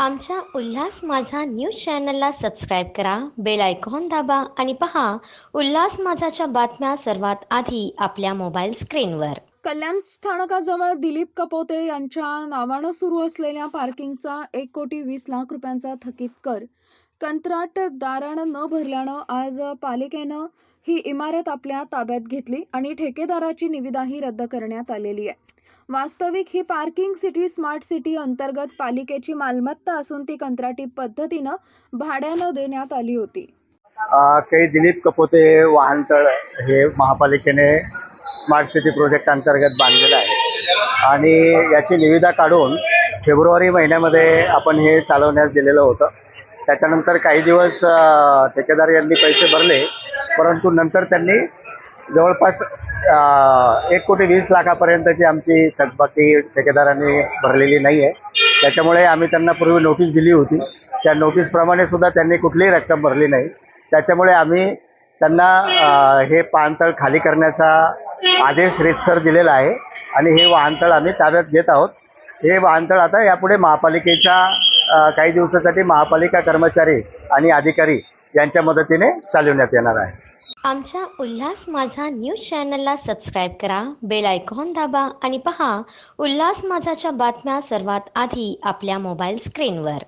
आमच्या उल्हास माझा न्यूज चॅनलला सबस्क्राईब करा बेल आयकॉन दाबा आणि पहा उल्हास माझाच्या बातम्या सर्वात आधी आपल्या मोबाईल स्क्रीनवर. कल्याण स्थानकाजवळ दिलीप कपोते यांच्या नावानं सुरू असलेल्या पार्किंगचा एक कोटी वीस लाख रुपयांचा थकीत कर कंत्राटदारानं न भरल्यानं आज पालिकेनं ही इमारत आपल्या ताब्यात घेतली आणि ठेकेदाराची निविदाही रद्द करण्यात आलेली आहे. वास्तविक ही पार्किंग सिटी स्मार्ट सिटी अंतर्गत पालिकेची मालमत्ता असून ती कंत्राटी पद्धतीनं भाड्यानं देण्यात आली होती. काही दिलीप कपोते वाहनतळ हे महापालिकेने स्मार्ट सिटी प्रोजेक्ट अंतर्गत बांधलेलं आहे. आणि याची निविदा काढून फेब्रुवारी महिन्यामध्ये आपण हे चालवण्यास दिलेलं होतं. त्याच्यानंतर काही दिवस ठेकेदार यांनी पैसे भरले परंतु नंतर त्यांनी जवळपास एक कोटी वीस लाखापर्यंतची आमची थकबाकी ठेकेदारांनी भरलेली नाही आहे त्याच्यामुळे आम्ही त्यांना पूर्वी नोटीस दिली होती. त्या नोटीसप्रमाणे सुद्धा त्यांनी कुठलीही रक्कम भरली नाही. त्याच्यामुळे आम्ही त्यांना हे पाणतळ खाली करण्याचा आदेश रीतसर दिलेला आहे. आणि हे वाहनतळ आम्ही ताब्यात घेत आहोत. हे वाहनतळ आता यापुढे महापालिकेच्या काही दिवसासाठी महापालिका कर्मचारी आणि अधिकारी यांच्या मदतीने चालवण्यात येणार आहे. आमच्या उल्हास माझा न्यूज चॅनलला सबस्क्राईब करा बेल आयकॉन दाबा आणि पहा उल्हास माझाच्या बातम्या सर्वात आधी आपल्या मोबाईल स्क्रीनवर.